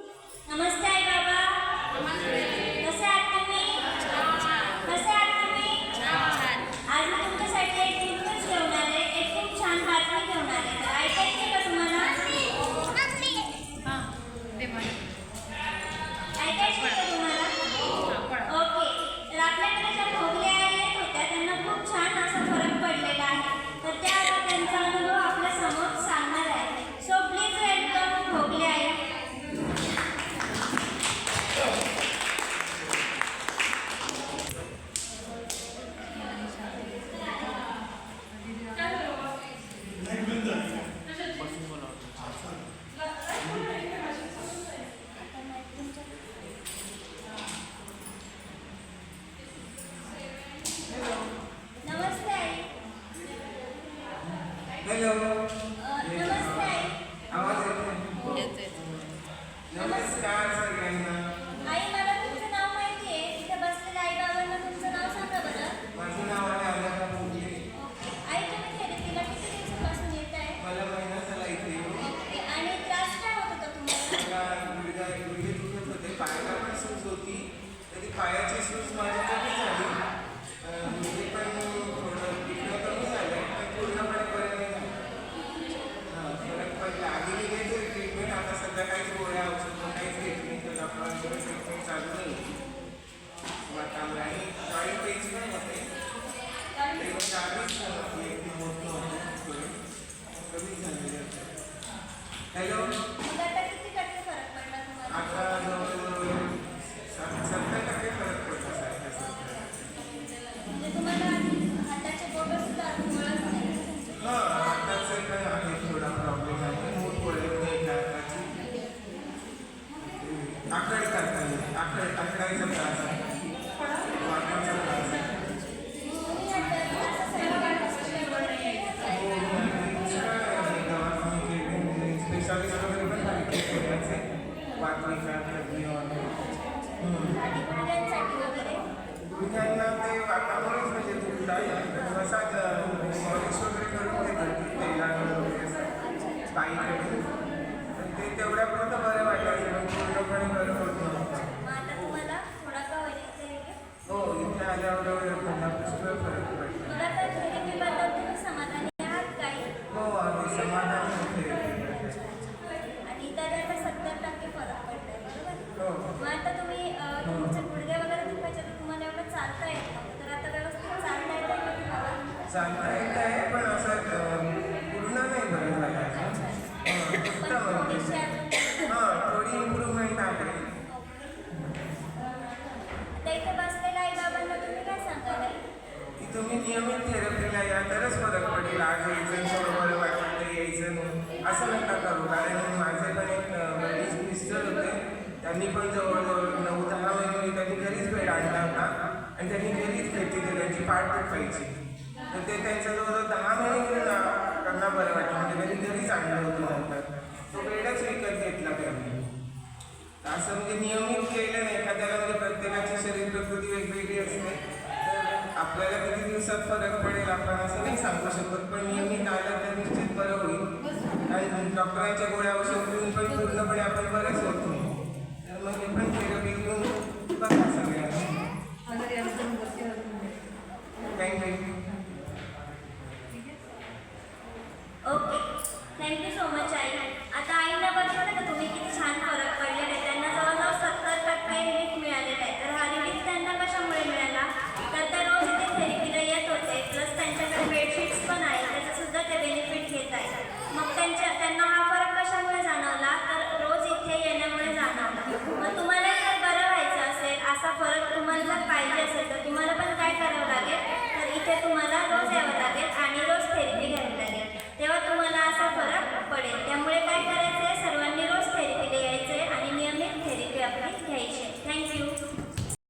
नमस्ते बाबा. नमस्ते आहात तुम्ही कसे आहात तुम्ही आज मी तुमच्यासाठी एक गुड न्यूज घेऊन आले एक खूप छान बातमी घेऊन आले तर ऐकायची का तुम्हाला ऐकायची का तुम्हाला ओके तर आपल्याकडे ज्या भोगल्या आई येत होत्या त्यांना खूप छान असा फरक पडलेला आहे तर त्या आता त्यांचा अनुभव आपल्यासमोर सांगणार आहे सो प्लीज वेलकम भोगले आई नमस्ते आई हॅलो अ, नमस्ते आई आवाज येतो नमस्कार सगळ्यांना. आई मला तुमचं नाव माहिती आहे तिथे बसलेल्या आई बाबांना तुमचं नाव सांगा बरं. माझं नाव आहे आनंद मोठे ओके. आई तुम्ही थेरपीला किती दिवसापासून येत आहे? मला महिना झाला इथे. येऊन. ओके. आणि त्रास काय होत होता तुम्हाला? मला गुडघा गुडघे दुखत होते. पायाला पण सूज होती. तरी पायाची सूज माझी कमी झाली अं, गुडघे पण थोडं दुखणं कमी झालं पण पूर्णपणे बरं नाही झालं हां, फरक पडला आधी मी घेत होते ट्रीटमेंट आता सध्या काहीच गोळ्या औषध काहीच घेत नाही तर डॉक्टरांकडे ट्रीटमेंट चालू नाही मग आता आणि जॉईंट पेन्स पण होते ते मग चालूच झालं की एकदम मोठं होतं कमी झालेलं हॅलो मग आता किती टक्के फरक पडला तुम्हाला आता जवळजवळ सात- सत्तर टक्के फरक पडला सारखा सत्तर म्हणजे तुम्हाला आधी हाताचे बोटं सुद्धा अजून वळत नाही हा हाताचं काय आहे थोडा प्रॉब्लेम आहे मूळ वळत नाही हाताची करता येईल अकरा आकडायचा त्रास आहे गुडघ्यांना ते वातावरणच म्हणजे दुखत आहे मसाज वगैरे करून ते वगैरे असं पण ते बरं वाटायचं पण पूर्णपणे बरं होत नव्हतं हो इथे आल्यावर पुन्हा पुष्कळ फरक पडला मग आता थेरपीबद्दल तुम्ही समाधानी आहात काही हो आम्ही समाधान होते आणि इतर आता सत्तर टक्के फरक पडलाय बरोबर हो मग आता तुम्ही अ, तुमचे गुडघे वगैरे दुखायचे तर तुम्हाला एवढं चालता येत नव्हतं तर आता व्यवस्थित चालता येत आहे का तुम्हाला चालता येत आहे पण असं पूर्ण नाही हं, थोडी इम्प्रूव्हमेंट आहे. तुम्ही? की नियमित थेरपीला या तरच फरक पडेल. आज यायचं थोडं बरं वाटलं तर यायचं. नाही असं नका करू कारण माझे पण एक मिस्टर होते. त्यांनी पण जवळजवळ नऊ दहा महिने त्यांनी घरीच बेड आणला होता. आणि त्यांनी घरीच घेतली त्यांची पाठ दुखायची तर ते त्यांचं जवळ दहा महिने फिरणं त्यांना बरं वाटलं. म्हणजे घरी घरीच आणलं होतं नंतर. तो वेळच विकत घेतला त्यांनी. असं म्हणजे नियमित केलं नाही. एखाद्याला म्हणजे प्रत्येकाची शरीर प्रकृती वेगवेगळी असते. तर आपल्याला किती दिवसात फरक पडेल आपण असं नाही सांगू शकत पण नियमित आलं तर निश्चित बरं होईल. आणि डॉक्टरांच्या गोळ्या औषध घेऊन पण पूर्णपणे आपण बरंच होत. तर मग हे पण थेरपी घेऊन बघा सगळ्यांना. थँक्यू